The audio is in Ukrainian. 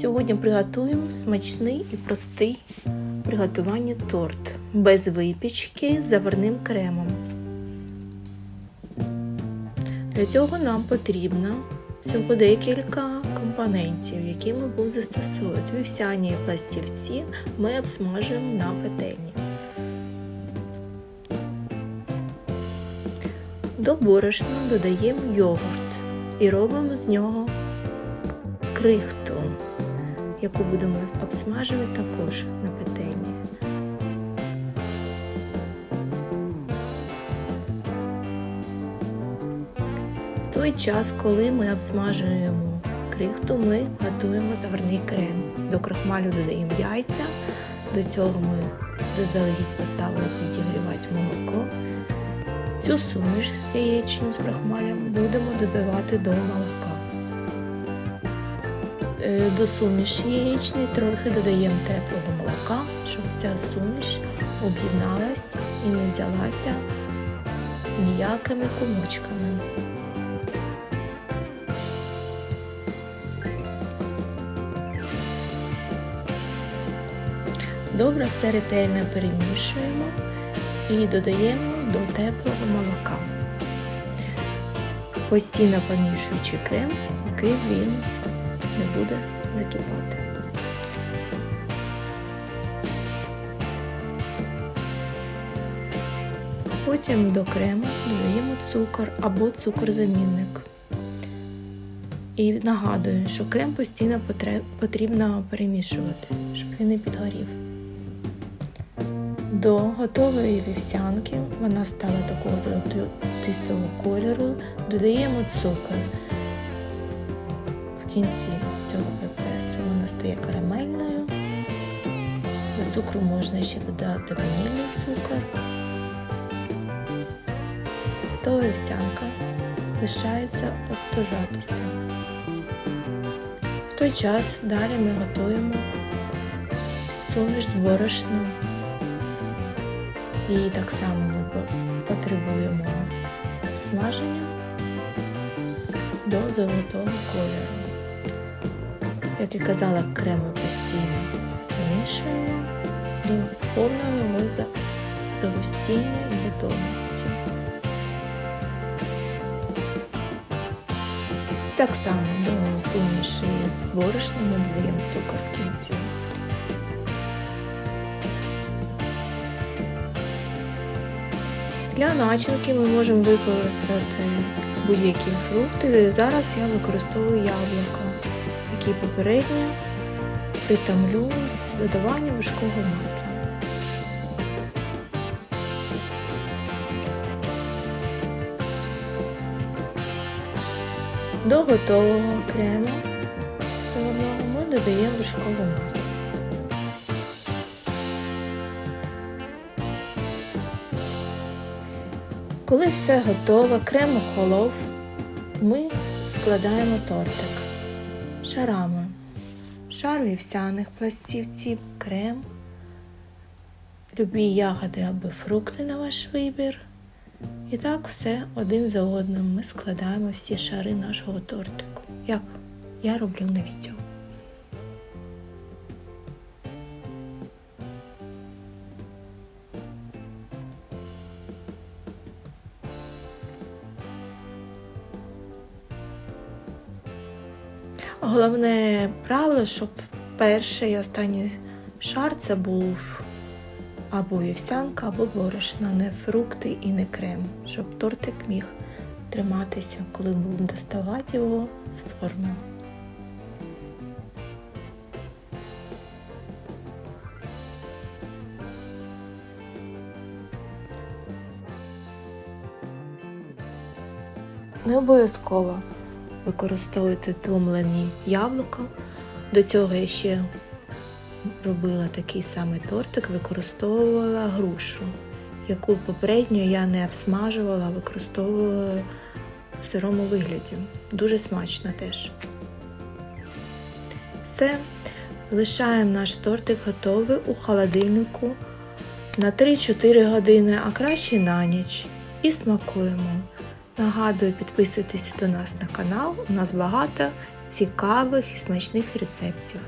Сьогодні приготуємо смачний і простий приготування торт без випічки з заварним кремом. Для цього нам потрібно всього декілька компонентів, які ми будемо застосовувати. Вівсяні пластівці ми обсмажуємо на пательні. До борошна додаємо йогурт і робимо з нього крихту, яку будемо обсмажувати також на пательні. В той час, коли ми обсмажуємо крихту, ми готуємо заварний крем. До крахмалю додаємо яйця, до цього ми заздалегідь поставили підігрівати молоко. Цю суміш яєчню з крахмалем будемо додавати до молока. Е, До суміші яєчної трохи додаємо теплого молока, щоб ця суміш об'єдналася і не взялася ніякими комочками. Добре все ретельно перемішуємо і додаємо до теплого молока, постійно помішуючи крем, поки він не буде закипати. Потім до крему додаємо цукор або цукор-замінник. І нагадую, що крем постійно потрібно перемішувати, щоб він не підгорів. До готової вівсянки вона стала такого золотистого кольору. Додаємо цукор. В кінці цього процесу вона стає карамельною. До цукру можна ще додати ванільний цукор. Готова вівсянка лишається остужатися. В той час далі ми готуємо суміш з борошном. І так само ми потребуємо обсмаження до золотого кольору. Як і казала, креми постійно помішуємо до повного його загустіння і готовності. Так само до суміші з борошном ми цукор в кінці. Для начинки ми можемо використати будь-які фрукти. Зараз я використовую яблука, які попередньо притомлю з додаванням вершкового масла. До готового крему головного ми додаємо вершкове масло. Коли все готово, крем охолов, ми складаємо тортик шарами. Шар вівсяних пластівців, крем, любі ягоди або фрукти на ваш вибір. І так все один за одним ми складаємо всі шари нашого тортику, як я роблю на відео. Головне правило, щоб перший і останній шар це був або вівсянка, або борошно, не фрукти і не крем, щоб тортик міг триматися, коли будемо доставати його з форми. Не обов'язково використовувати томлені яблука. До цього я ще робила такий самий тортик, використовувала грушу, яку попередньо я не обсмажувала, а використовувала в сирому вигляді. Дуже смачно теж. Все, лишаємо наш тортик готовий у холодильнику на 3-4 години, а краще на ніч. І смакуємо. Нагадую, підписуйтесь до нас на канал. У нас багато цікавих і смачних рецептів.